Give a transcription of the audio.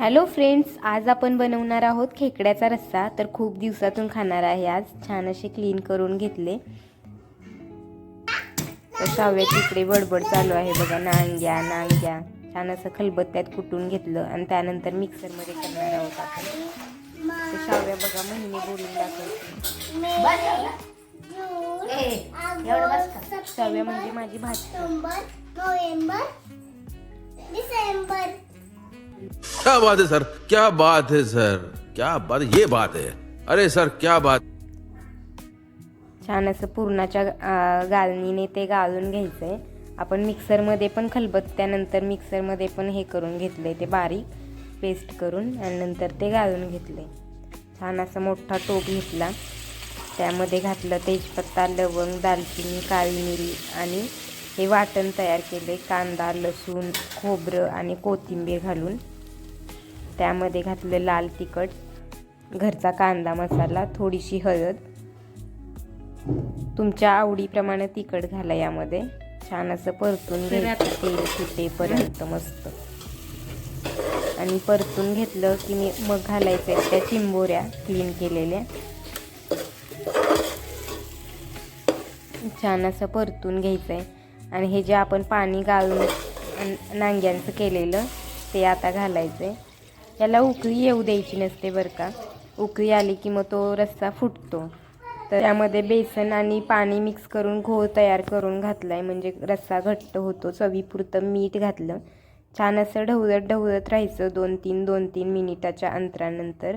Hello friends आज आपण बनवणार आहोत खेकड्याचा रस्सा. तर खूप दिवसातून खाणार आहे आज. छान असे क्लीन करून घेतले. तर शाव्याची इकडे बडबड चालू आहे बघा. नांग्या नांग्या. छान असं खलबत्त्यात कुटून घेतलं. आणि त्यानंतर मिक्सरमध्ये करणार आहोत आपण. तर शाव्या बघा महिने बोलून दाखवते. शाव्या म्हणजे माझी भाजी. क्या बात है सर? क्या बात है सर? क्या बात ये बात है। अरे सर क्या बात? छान असं पुरणाच्या अं, गाळणीने ते गाळून घ्यायचं आहे आपण मिक्सरमध्ये पण खलबत त्यानंतर मिक्सरमध्ये पण हे करून घेतलं आहे ते बारीक पेस्ट करून आणि नंतर ते गाळून घेतले छान असा मोठा टोप घेतला. त्यामध्ये घातलं तेजपत्ता लवंग दालचिनी काळी मिरी आणि हे वाटण तयार केले कांदा लसूण खोबरं आणि कोथिंबीर घालून. त्यामध्ये घातलं लाल तिखट घरचा कांदा मसाला थोडीशी हळद. तुमच्या आवडीप्रमाणे तिखट घाला यामध्ये. छान असं परतून घ्यायचं तेल सुटेपर्यंत मस्त. आणि परतून घेतलं की मी मग घालायचं आहे त्या चिंबोऱ्या क्लीन केलेल्या. छान असं परतून घ्यायचं आहे. आणि हे जे आपण पाणी गाळून नांग्यांचं केलेलं ते आता घालायचं आहे. याला उकळी येऊ द्यायची नसते बरं का. उकळी आली की मग तो रस्सा फुटतो. तर त्यामध्ये बेसन आणि पाणी मिक्स करून घोळ तयार करून घातला आहे म्हणजे रस्सा घट्ट होतो चवीपुरतं मीठ घातलं. छान असं ढवळत ढवळत राहायचं दोन तीन दोन तीन मिनिटाच्या अंतरानंतर.